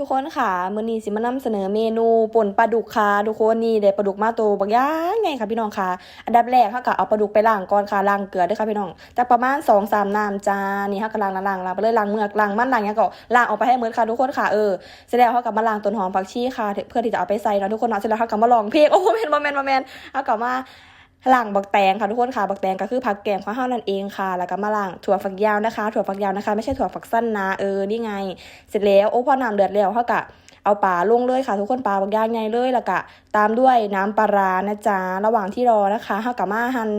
ทุกคนค่ะมื้อนี้สิมานำเสนอเมนูป่นปลาดุกค่ะทุกคนนี่ได้ปลาดุกมาโตบักย่างไงค่ะพี่น้องค่ะ อันดับแรกเฮาก็เอาปลาดุกไปล้างก่อนค่ะล้างเกลือด้วยค่ะพี่น้องจากประมาณ2-3น้ำจานนี่เฮาก็ล้างล้างล้างล้างไปเลยล้างเมือกล้างมันล้างหยังก็ล้างออกไปให้หมดค่ะทุกคนค่ะเออเสร็จแล้วเฮาก็มาล้างต้นหอมผักชีค่ะ เพื่อที่จะเอาไปใส่เนาะทุกคนเนาะเสร็จแล้วเฮาก็มาลองเพลงโอ้แม่นบ่แม่นบ่แม่นเฮาก็มา ล่างบักแตงค่ะทุกคนค่ะบักแตงก็คือผักแกงข้าวเฮานั่นเองค่ะแล้วก็มาล่างถั่วฝักยาวนะคะ ถั่วฝักยาวนะคะ ไม่ใช่ถั่วฝักสั้นนะเออนี่ไง เสร็จแล้วโอ้พอน้ำเดือดแล้วเฮากะ เอาปลาลงเลยค่ะ ทุกคนปลาบักย่างไงเลยแล้วก็ตามด้วยน้ำปลาร้านะจ๊ะระหว่างที่รอนะคะเฮาก็มาหั่น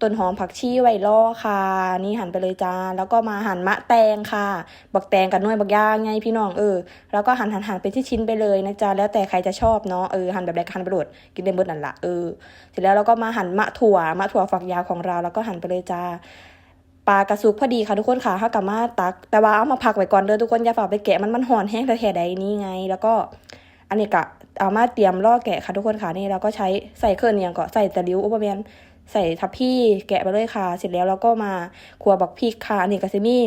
ต้นหอมผักชีไว้รอค่ะ นี่หั่นไปเลยจ้าแล้วก็มาหั่นมะแตงค่ะ บักแตงกับน่วยบักย่างไงพี่น้องเออแล้วก็หั่นหั่นหั่นเป็นที่ชิ้นไปเลยนะจ๊ะแล้วแต่ใครจะชอบเนาะเออหั่นแบบใดก็หั่นไปโดดกินได้หมดนั่นละเออเสร็จแล้วเราก็มาหั่นมะถั่วมะถั่วฝักยาวของเราแล้วก็หั่นไปเลยจ้า ลากระสุกพอดีค่ะทุกคนค่ะถ้ากลับมาตัก แต่ว่าเอามาพักไว้ก่อนเด้อทุกคนอย่าฝ่าไปแกะมันมันห่อนแห้งแต่แถใดนี้ไง แล้วก็อันนี้กะเอามาเตรียมล่อแกะค่ะทุกคนค่ะนี่เราก็ใช้ใส่เครื่องเนี่ยก็ใส่ตะลิ้วอุปเมียนใส่ทับพี่แกะไปเลยค่ะ เสร็จแล้วเราก็มาคั่วบักพริกค่ะอันนี้กะซิมี่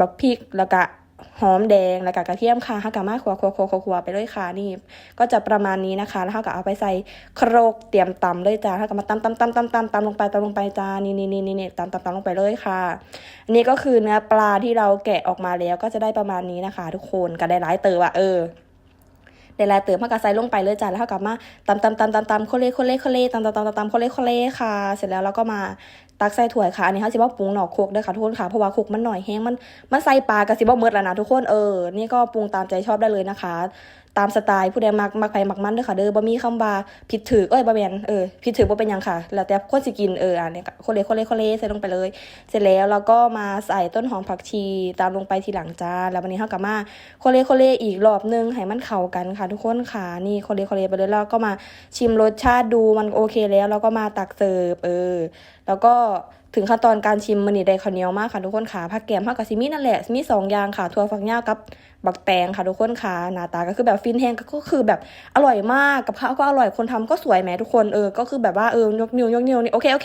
บักพริกแล้วก็ หอมแดงแล้วก็กระเทียมค่ะฮักกามาคัวคัวคัวคัวไปเลยค่ะนี่ ก็จะประมาณนี้นะคะ แล้วเขาก็เอาไปใส่โครกเตรียมตำเลยจ้าเขาก็มาตำตำตำตำตำตำลงไปตำลงไปจ้านี่นี่นี่นี่นี่ตำตำตำลงไปเลยค่ะอันนี้ก็คือเนื้อปลาที่เราแกะออกมาแล้วก็จะได้ประมาณนี้นะคะ ทุกคนก็ได้หลายเติบอะเออ เด้หลาเติมเขาก็ใส่ลงไปเลยจ้ะแล้วเขาก็มาตำตำตำตำตำโคเล่โคเล่โคเล่ตำตำตำตำตำโคเล่โคเล่ค่ะ เสร็จแล้วเราก็มาตักใส่ถ้วยค่ะ อันนี้เขาสิว่าปรุงหนอกโคกด้อค่ะทุกคนค่ะ เพราะว่าโคกมันหน่อยแห้งมันมันใส่ปลากระสิบ่เมิดแล้วนะทุกคนเออ นี่ก็ปรุงตามใจชอบได้เลยนะคะ ตามสไตล์ผู้ใดมักมักไปมักมันเด้อค่ะเด้อบ่มีคำว่าผิดถือเอ้ยบ่แม่นเออผิดถือบ่เป็นหยังค่ะ แล้วแต่คนสิกินเอออันนี้ก็โคเล่โคเล่โคเล่ใส่ลงไปเลย เสร็จแล้วเราก็มาใส่ต้นหอมผักชีตามลงไปทีหลังจ้าแล้ววันนี้เฮาก็มาโคเล่โคเล่อีกรอบนึงให้มันเข้ากันค่ะ ทุกคนค่ะนี่โคเล่โคเล่ไปเลยแล้วก็มาชิมรสชาติดูมันโอเคแล้วแล้วก็มาตักเสิร์ฟเออ แล้วก็ถึงขั้นตอนการชิมมันนี่ได้ข้าวเหนียวมากค่ะทุกคนค่ะผักแกมผักกะซิมีนั่นแหละมีสองอย่างค่ะถั่วฝักยาวกับ บักแตงค่ะทุกคนค่ะหน้าตาก็คือแบบฟินแห้งก็คือแบบอร่อยมากกับข้าวก็อร่อยคนทำก็สวยแหมทุกคนเออก็คือแบบว่าเออยกนิ้วยกนิ้วนี่โอเคโอเค